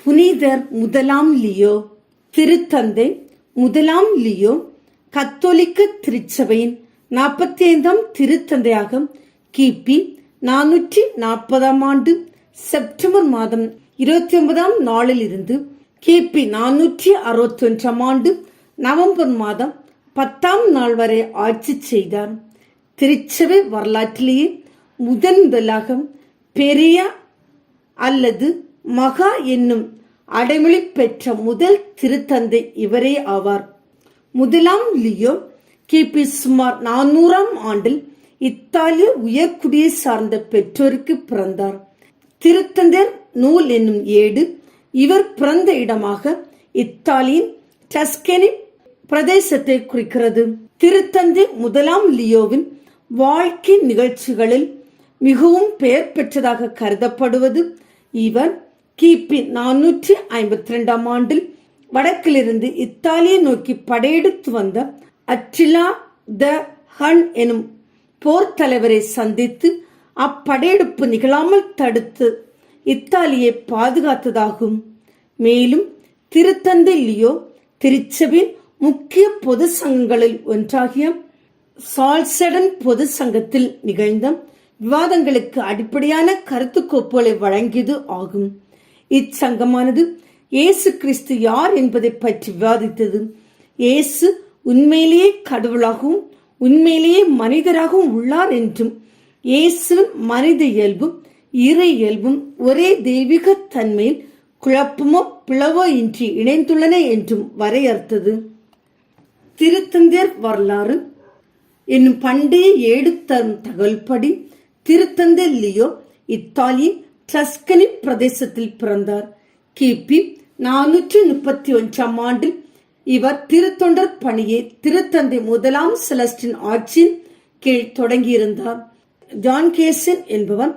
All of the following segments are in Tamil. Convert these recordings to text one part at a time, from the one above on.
புனிதர் முதலாம் லியோ திருத்தந்தை முதலாம் லியோ கத்தோலிக்க திருச்சபையின் நாற்பத்தி ஐந்தாம் திருத்தந்தையாக கிபி நானூற்றி நாற்பதாம் ஆண்டு செப்டம்பர் மாதம் இருபத்தி ஒன்பதாம் நாளில் இருந்து கிபி நானூற்றி அறுபத்தி ஒன்றாம் ஆண்டு நவம்பர் மாதம் பத்தாம் நாள் வரை ஆட்சி செய்தார் திருச்சபை வரலாற்றிலேயே முதன் முதலாக பெரிய அல்லது மகா என்னும் அடைமொழி பெற்ற முதல் திருத்தந்தை இவரே ஆவார் முதலாம் லியோ கிபி சுமார் நானூறாம் ஆண்டில் இத்தாலிய உயர்குடியை சார்ந்த பெற்றோருக்கு பிறந்தார் திருத்தந்தர் நூல் என்னும் ஏடு இவர் பிறந்த இடமாக இத்தாலியின் டஸ்கனி பிரதேசத்தை குறிக்கிறது. திருத்தந்தை முதலாம் லியோவின் வாழ்க்கை நிகழ்ச்சிகளில் மிகவும் பெயர் பெற்றதாக கருதப்படுவது இவர் கிபி நானூற்றி ஐம்பத்தி ரெண்டாம் ஆண்டில் வடக்கிலிருந்து இத்தாலியை நோக்கி படையெடுத்து வந்த அட்ரிலா த ஹன் எனும் போர் தலைவரை சந்தித்து அப்படையெடுப்பு நிகழாமல் தடுத்து இத்தாலியை பாதுகாத்ததாகும். மேலும் திருத்தந்தை லியோ திருச்சபின் முக்கிய பொது சங்கங்களில் ஒன்றாகிய சால்சடன் பொது சங்கத்தில் நிகழ்ந்த விவாதங்களுக்கு அடிப்படையான கருத்து கோப்புகளை வழங்கியது ஆகும். இச்சங்கமானது இயேசு கிறிஸ்து யார் என்பதை பற்றி விவாதித்தது. இயேசு உண்மையிலேயே கடவுளாகவும் உண்மையிலேயே மனிதராகவும் உள்ளார் என்றும் இயேசுவின் மனித இயல்பும் இறை இயல்பும் ஒரே தெய்வீக தன்மையில் குழப்பமோ பிளவோ இன்றி இணைந்துள்ளன என்றும் வரையறுத்தது. திருத்தந்தையர் வரலாறு என்னும் பண்டைய ஏடு தரும் தகவல்படி திருத்தந்தை லியோ இத்தாலியின் டஸ்கனி பிரதேசத்தில் பிறந்தார். கிபி நானூற்றி முப்பத்தி ஒன்றாம் ஆண்டில் இவர் திருத்தொண்டர் பணியை திருத்தந்தை முதலாம் செலஸ்டின் ஆட்சியின் கீழ் தொடங்கியிருந்தார். ஜான் கேசன் என்பவர்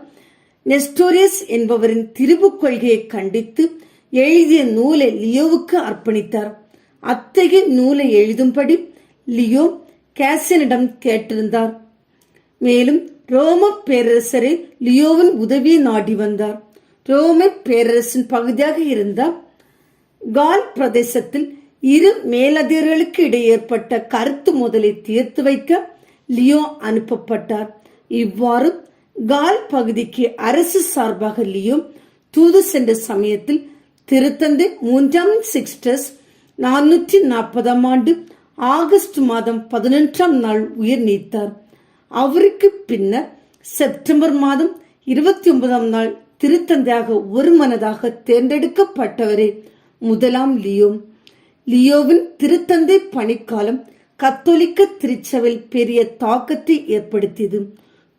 நெஸ்டோரியஸ் என்பவரின் திரிபு கொள்கையை கண்டித்து எழுதிய நூலை லியோவுக்கு அர்ப்பணித்தார். அத்தகைய நூலை எழுதும்படி லியோ கேசனிடம் கேட்டிருந்தார். மேலும் ரோம பேரரசரை லியோவின் உதவியை நாடி வந்தார். ரோம பேரரசின் பகுதியாக இருந்த கால் பிரதேசத்தில் இரு மேலதிர்களுக்கு இடையே ஏற்பட்ட கருத்து முதலை தீர்த்து வைக்க லியோ அனுப்பப்பட்டார். இவ்வாறு கால் பகுதிக்கு அரசு சார்பாக லியோ தூது சென்ற சமயத்தில் திருத்தந்தை மூன்றாம் சிக்ஸ்டஸ் நானூற்றி நாற்பதாம் ஆண்டு ஆகஸ்ட் மாதம் பதினொன்றாம் நாள் உயிர் நீத்தார். அவருக்கு பின்னர் செப்டம்பர் மாதம் இருபத்தி ஒன்பதாம் நாள் திருத்தந்தையாக ஒரு மனதாக தேர்ந்தெடுக்கப்பட்டவரே முதலாம் லியோ. லியோவின் திருத்தந்தை பணிக்காலம் கத்தோலிக்க திருச்சபையில் பெரிய தாக்கத்தை ஏற்படுத்தியது.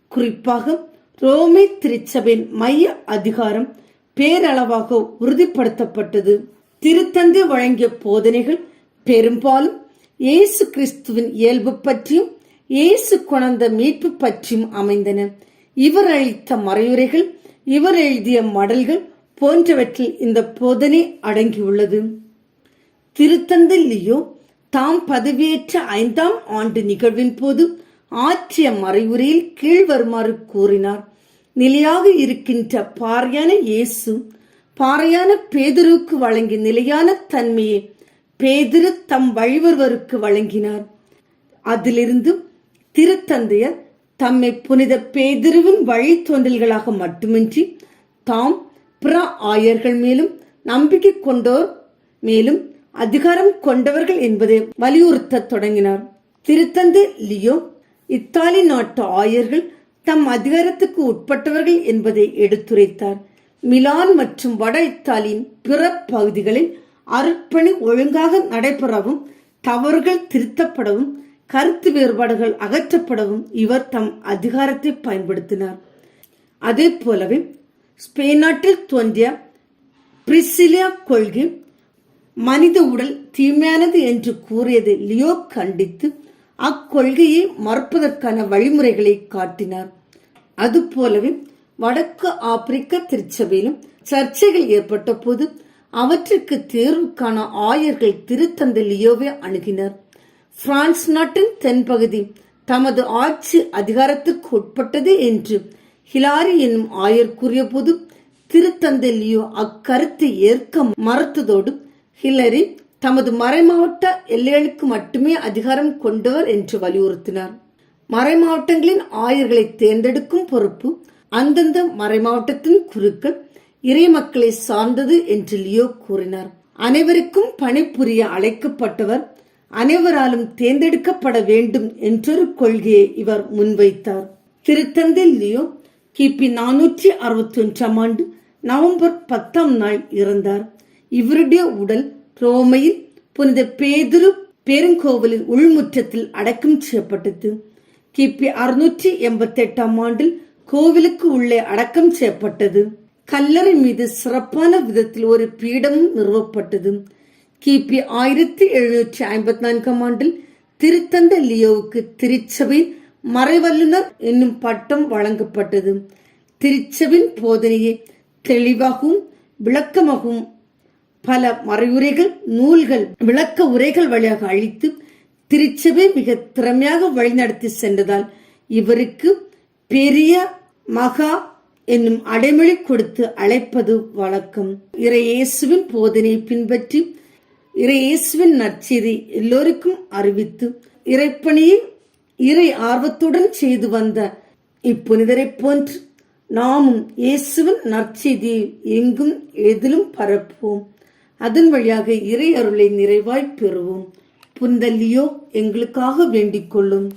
குறிப்பாக ரோமை திருச்சபையின் மைய அதிகாரம் பேரளவாக உறுதிப்படுத்தப்பட்டது. திருத்தந்தை வழங்கிய போதனைகள் பெரும்பாலும் இயேசு கிறிஸ்துவின் இயல்பு பற்றியும் இயேசு கொணர்ந்த மீட்பு பற்றியும் அமைந்தன. இவர் அளித்த மறையுரைகள் இவர் எழுதிய மடல்கள் போன்றவற்றில் இந்த போதனை அடங்கியுள்ளது. திருத்தந்தை லியோ தாம் பதவியேற்ற ஐந்தாம் ஆண்டு நிகழ்வின் போது ஆற்றிய மறைவுரையில் கீழ்வருமாறு கூறினார் நிலையாக இருக்கின்ற பாரியான இயேசு பாறையான பேதுருவுக்கு வழங்கிய நிலையான தன்மையை பேதிரு தம் வழிவருவருக்கு வழங்கினார். அதிலிருந்து திருத்தந்தையர் தம்மை புனித பேதிருவின் வழித்தோன்றல்களாக மட்டுமின்றி தாம் பிற ஆயர்கள் மேலும் நம்பிக்கை கொண்டோர் மேலும் அதிகாரம் கொண்டவர்கள் என்பதை வலியுறுத்த தொடங்கினார். திருத்தந்து லியோ இத்தாலி நாட்டு ஆயர்கள் தம் அதிகாரத்துக்கு உட்பட்டவர்கள் என்பதை எடுத்துரைத்தார். மிலான் மற்றும் வட இத்தாலியின் பிற பகுதிகளில் அர்ப்பணி ஒழுங்காக நடைபெறவும் தவறுகள் திருத்தப்படவும் கருத்து வேறுபாடுகள் அகற்றப்படவும் இவர் தம் அதிகாரத்தை பயன்படுத்தினார். அதே போலவே ஸ்பெயின் நாட்டில் தோன்றிய பிரிசிலியா கொள்கை மனித உடல் தீமையானது என்று கூறியதை லியோ கண்டித்து அக்கொள்கையை மறுப்பதற்கான வழிமுறைகளை காட்டினார். அதுபோலவே வடக்கு ஆப்பிரிக்க திருச்சபையிலும் சர்ச்சைகள் ஏற்பட்ட போது அவற்றுக்கு தேர்வுக்கான ஆயர்கள் திருத்தந்தை லியோவை அணுகினர். பிரான்ஸ் நாட்டின் தென்பகுதி தமது ஆட்சி அதிகாரத்துக்கு உட்பட்டது என்று ஹிலாரி என்னும் ஆயர் கூறியபோது திருத்தந்தை லியோ அக்கருத்தை ஏற்க மறுத்ததோடு ஹிலரி தமது மறைமாவட்ட எல்லைகளுக்கு மட்டுமே அதிகாரம் கொண்டவர் என்று வலியுறுத்தினார். மறைமாவட்டங்களின் ஆயர்களை தேர்ந்தெடுக்கும் பொறுப்பு அந்தந்த மறைமாவட்டத்தின் குருக்கள் இறை மக்களை சார்ந்தது என்று லியோ கூறினார். அனைவருக்கும் பணிபுரிய அழைக்கப்பட்டவர் அனைவராலும் தேர்ந்தெடுக்கப்பட வேண்டும் என்றொரு கொள்கையை இவர் முன்வைத்தார். திருத்தந்தை லியோ கிபி நானூற்றி அறுபத்தி ஒன்றாம் ஆண்டு நவம்பர் பத்தாம் நாள் இறந்தார். இவருடைய உடல் ரோமையில் புனித பேதுரு பெருங்கோவிலின் உள்முற்றத்தில் அடக்கம் செய்யப்பட்டது. கிபி அறுநூற்றி எண்பத்தி எட்டாம் ஆண்டில் கோவிலுக்கு உள்ளே அடக்கம் செய்யப்பட்டது. கல்லறை மீது சிறப்பான விதத்தில் ஒரு பீடமும் நிறுவப்பட்டது. கிபி ஆயிரத்தி எழுநூற்றி ஐம்பத்தி நான்காம் ஆண்டில் திருத்தந்த லியோவுக்கு திருச்சபையின் மறைவல்லுனர் என்னும் பட்டம் வழங்கப்பட்டது. திருச்சபின் போதனையை தெளிவாகவும் விளக்கமாகவும் பல மறையுரைகள் நூல்கள் விளக்க உரைகள் வழியாக அழித்து திருச்சபை மிக திறமையாக வழிநடத்தி சென்றதால் இவருக்கு பெரிய மகா என்னும் அடைமொழி கொடுத்து அழைப்பது வழக்கம். இறையேசுவின் போதனை பின்பற்றி இறையேசுவின் நற்செய்தி எல்லோருக்கும் அறிவித்து இறைப்பணியை இறை ஆர்வத்துடன் செய்து வந்த இப்புனிதரைப் போன்று நாமும் இயேசுவின் நற்செய்தியை எங்கும் எதிலும் பரப்புவோம். அதன் வழியாக இறை அருளை நிறைவாய் பெறுவோம். புந்தல்லியோ எங்களுக்காக வேண்டிக் கொள்ளும்.